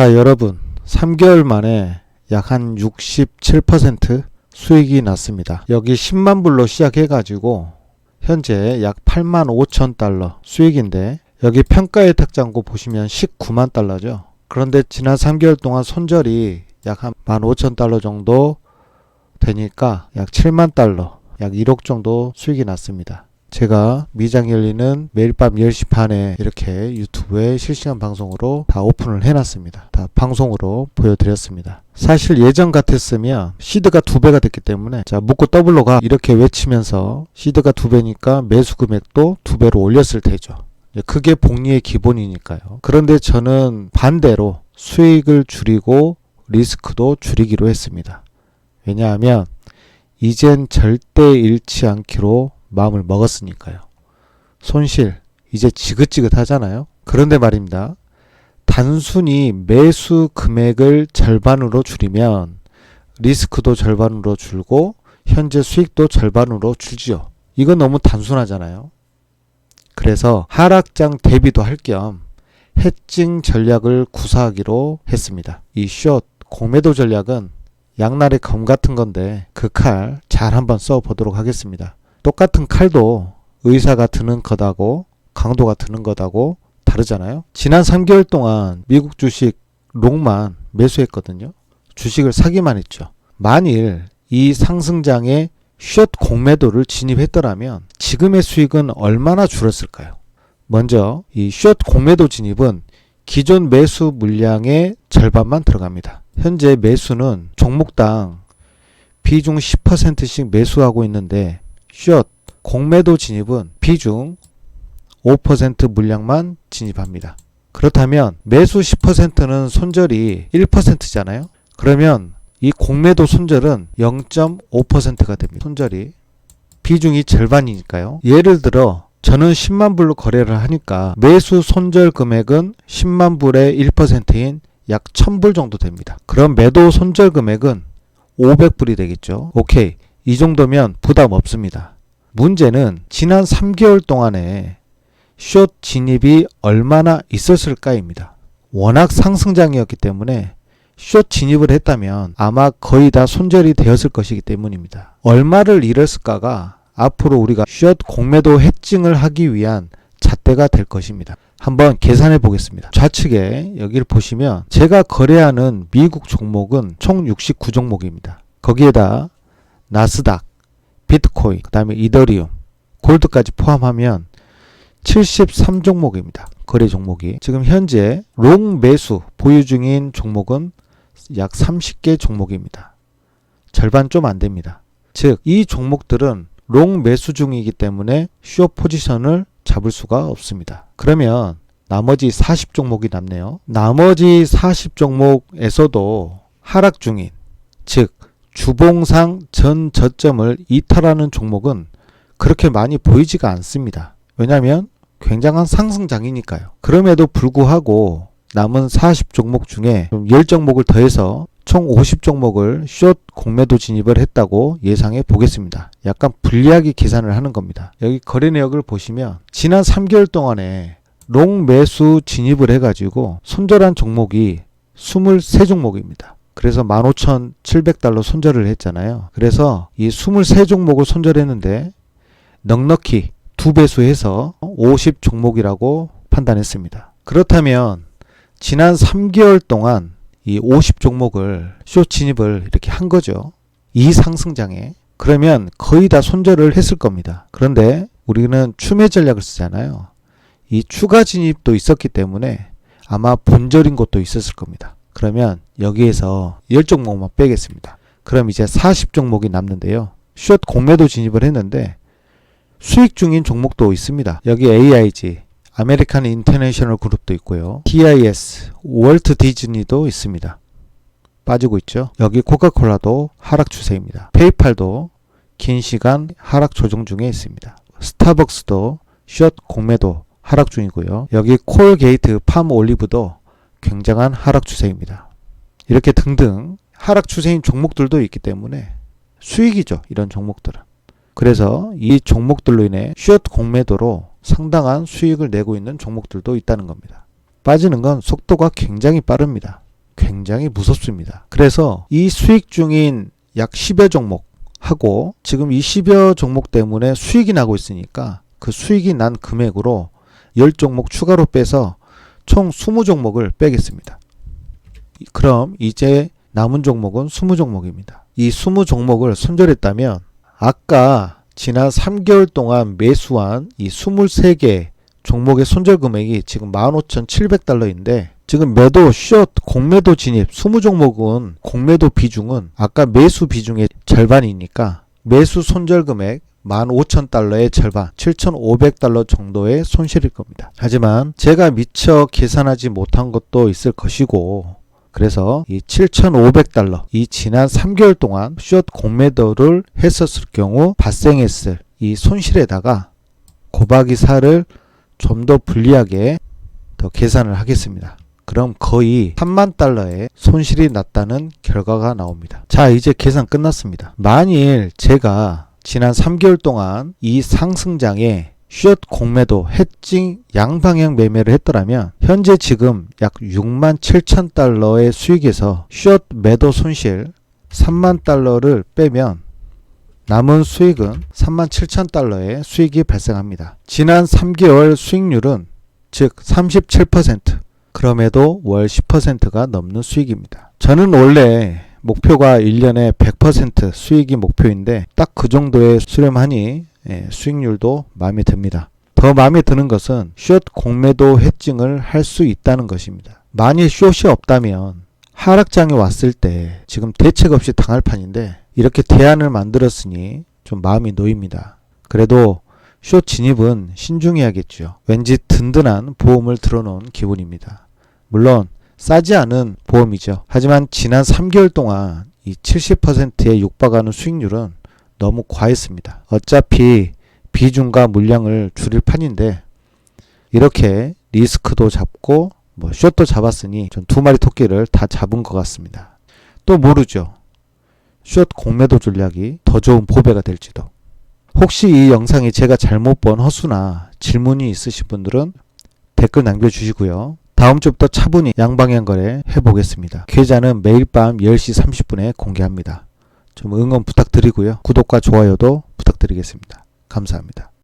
자, 여러분. 3개월 만에 약 한 67% 수익이 났습니다. 여기 10만 불로 시작해 가지고 현재 약 8만 5천 달러 수익인데 여기 평가의 탁장고 보시면 19만 달러죠. 그런데 지난 3개월 동안 손절이 약 한 15,000 달러 정도 되니까 약 7만 달러, 약 1억 정도 수익이 났습니다. 제가 미장 열리는 매일 밤 10시 반에 이렇게 유튜브에 실시간 방송으로 다 오픈을 해놨습니다. 다 방송으로 보여드렸습니다. 사실 예전 같았으면 시드가 두 배가 됐기 때문에 자 묶고 더블로 가 이렇게 외치면서 시드가 두 배니까 매수 금액도 두 배로 올렸을 테죠. 그게 복리의 기본이니까요. 그런데 저는 반대로 수익을 줄이고 리스크도 줄이기로 했습니다. 왜냐하면 이젠 절대 잃지 않기로 마음을 먹었으니까요. 손실 이제 지긋지긋하잖아요. 그런데 말입니다. 단순히 매수 금액을 절반으로 줄이면 리스크도 절반으로 줄고 현재 수익도 절반으로 줄지요. 이건 너무 단순하잖아요. 그래서 하락장 대비도 할 겸 해칭 전략을 구사하기로 했습니다. 이 숏 공매도 전략은 양날의 검 같은 건데 그 칼 잘 한번 써 보도록 하겠습니다. 똑같은 칼도 의사가 드는 것하고 강도가 드는 것하고 다르잖아요. 지난 3개월 동안 미국 주식 롱만 매수했거든요. 주식을 사기만 했죠. 만일 이 상승장에 숏 공매도를 진입했더라면 지금의 수익은 얼마나 줄었을까요? 먼저 이 숏 공매도 진입은 기존 매수 물량의 절반만 들어갑니다. 현재 매수는 종목당 비중 10%씩 매수하고 있는데 숏 공매도 진입은 비중 5% 물량만 진입합니다. 그렇다면 매수 10%는 손절이 1%잖아요. 그러면 이 공매도 손절은 0.5%가 됩니다. 손절이 비중이 절반이니까요. 예를 들어 저는 10만 불로 거래를 하니까 매수 손절 금액은 10만 불의 1%인 약 1000불 정도 됩니다. 그럼 매도 손절 금액은 500불이 되겠죠. 오케이. 이 정도면 부담 없습니다. 문제는 지난 3개월 동안에 숏 진입이 얼마나 있었을까입니다. 워낙 상승장이었기 때문에 숏 진입을 했다면 아마 거의 다 손절이 되었을 것이기 때문입니다. 얼마를 잃었을까가 앞으로 우리가 숏 공매도 해칭을 하기 위한 잣대가 될 것입니다. 한번 계산해 보겠습니다. 좌측에 여기를 보시면 제가 거래하는 미국 종목은 총 69종목입니다. 거기에다 나스닥, 비트코인, 그 다음에 이더리움, 골드까지 포함하면 73종목입니다. 거래 종목이. 지금 현재 롱 매수 보유 중인 종목은 약 30개 종목입니다. 절반 좀 안 됩니다. 즉, 이 종목들은 롱 매수 중이기 때문에 숏 포지션을 잡을 수가 없습니다. 그러면 나머지 40종목이 남네요. 나머지 40종목에서도 하락 중인, 즉, 주봉상 전 저점을 이탈하는 종목은 그렇게 많이 보이지가 않습니다. 왜냐하면 굉장한 상승장이니까요. 그럼에도 불구하고 남은 40종목 중에 10종목을 더해서 총 50종목을 숏 공매도 진입을 했다고 예상해 보겠습니다. 약간 불리하게 계산을 하는 겁니다. 여기 거래 내역을 보시면 지난 3개월 동안에 롱 매수 진입을 해가지고 손절한 종목이 23종목입니다. 그래서 15,700달러 손절을 했잖아요. 그래서 이 23종목을 손절했는데 넉넉히 두 배수 해서 50 종목이라고 판단했습니다. 그렇다면 지난 3개월 동안 이 50 종목을 쇼 진입을 이렇게 한 거죠. 이 상승장에 그러면 거의 다 손절을 했을 겁니다. 그런데 우리는 추매 전략을 쓰잖아요. 이 추가 진입도 있었기 때문에 아마 본절인 것도 있었을 겁니다. 그러면 여기에서 10종목만 빼겠습니다. 그럼 이제 40종목이 남는데요. 숏 공매도 진입을 했는데 수익 중인 종목도 있습니다. 여기 AIG, 아메리칸 인터내셔널 그룹도 있고요. TIS, 월트 디즈니도 있습니다. 빠지고 있죠. 여기 코카콜라도 하락 추세입니다. 페이팔도 긴 시간 하락 조정 중에 있습니다. 스타벅스도 숏 공매도 하락 중이고요. 여기 콜게이트 팜 올리브도 굉장한 하락 추세입니다. 이렇게 등등 하락 추세인 종목들도 있기 때문에 수익이죠. 이런 종목들은. 그래서 이 종목들로 인해 숏 공매도로 상당한 수익을 내고 있는 종목들도 있다는 겁니다. 빠지는 건 속도가 굉장히 빠릅니다. 굉장히 무섭습니다. 그래서 이 수익 중인 약 10여 종목 하고 지금 이 10여 종목 때문에 수익이 나고 있으니까 그 수익이 난 금액으로 10종목 추가로 빼서 총 20종목을 빼겠습니다. 그럼 이제 남은 종목은 20종목입니다. 이 20종목을 손절했다면 아까 지난 3개월 동안 매수한 이 23개 종목의 손절 금액이 지금 15,700달러인데 지금 매도 숏 공매도 진입 20종목은 공매도 비중은 아까 매수 비중의 절반이니까 매수 손절 금액 15,000달러의 절반, 7,500달러 정도의 손실일 겁니다. 하지만 제가 미처 계산하지 못한 것도 있을 것이고 그래서 이 7,500달러 이 지난 3개월 동안 숏 공매도를 했었을 경우 발생했을 이 손실에다가 곱하기 4를 좀 더 불리하게 더 계산을 하겠습니다. 그럼 거의 3만 달러의 손실이 났다는 결과가 나옵니다. 자, 이제 계산 끝났습니다. 만일 제가 지난 3개월 동안 이 상승장에 숏 공매도 해칭 양방향 매매를 했더라면 현재 지금 약 6만 7천 달러의 수익에서 숏 매도 손실 3만 달러를 빼면 남은 수익은 3만 7천 달러의 수익이 발생합니다. 지난 3개월 수익률은 즉 37% 그럼에도 월 10%가 넘는 수익입니다. 저는 원래 목표가 1년에 100% 수익이 목표인데 딱 그 정도의 수렴하니 예, 수익률도 마음에 듭니다. 더 마음에 드는 것은 숏 공매도 해증을 할 수 있다는 것입니다. 만일 숏이 없다면 하락장이 왔을 때 지금 대책 없이 당할 판인데 이렇게 대안을 만들었으니 좀 마음이 놓입니다. 그래도 숏 진입은 신중해야겠죠. 왠지 든든한 보험을 들어놓은 기분입니다. 물론 싸지 않은 보험이죠. 하지만 지난 3개월 동안 이 70%에 육박하는 수익률은 너무 과했습니다. 어차피 비중과 물량을 줄일 판인데 이렇게 리스크도 잡고 뭐 숏도 잡았으니 전 두 마리 토끼를 다 잡은 것 같습니다. 또 모르죠. 숏 공매도 전략이 더 좋은 보배가 될지도. 혹시 이 영상이 제가 잘못 본 허수나 질문이 있으신 분들은 댓글 남겨주시고요. 다음 주부터 차분히 양방향 거래 해보겠습니다. 계좌는 매일 밤 10시 30분에 공개합니다. 좀 응원 부탁드리고요. 구독과 좋아요도 부탁드리겠습니다. 감사합니다.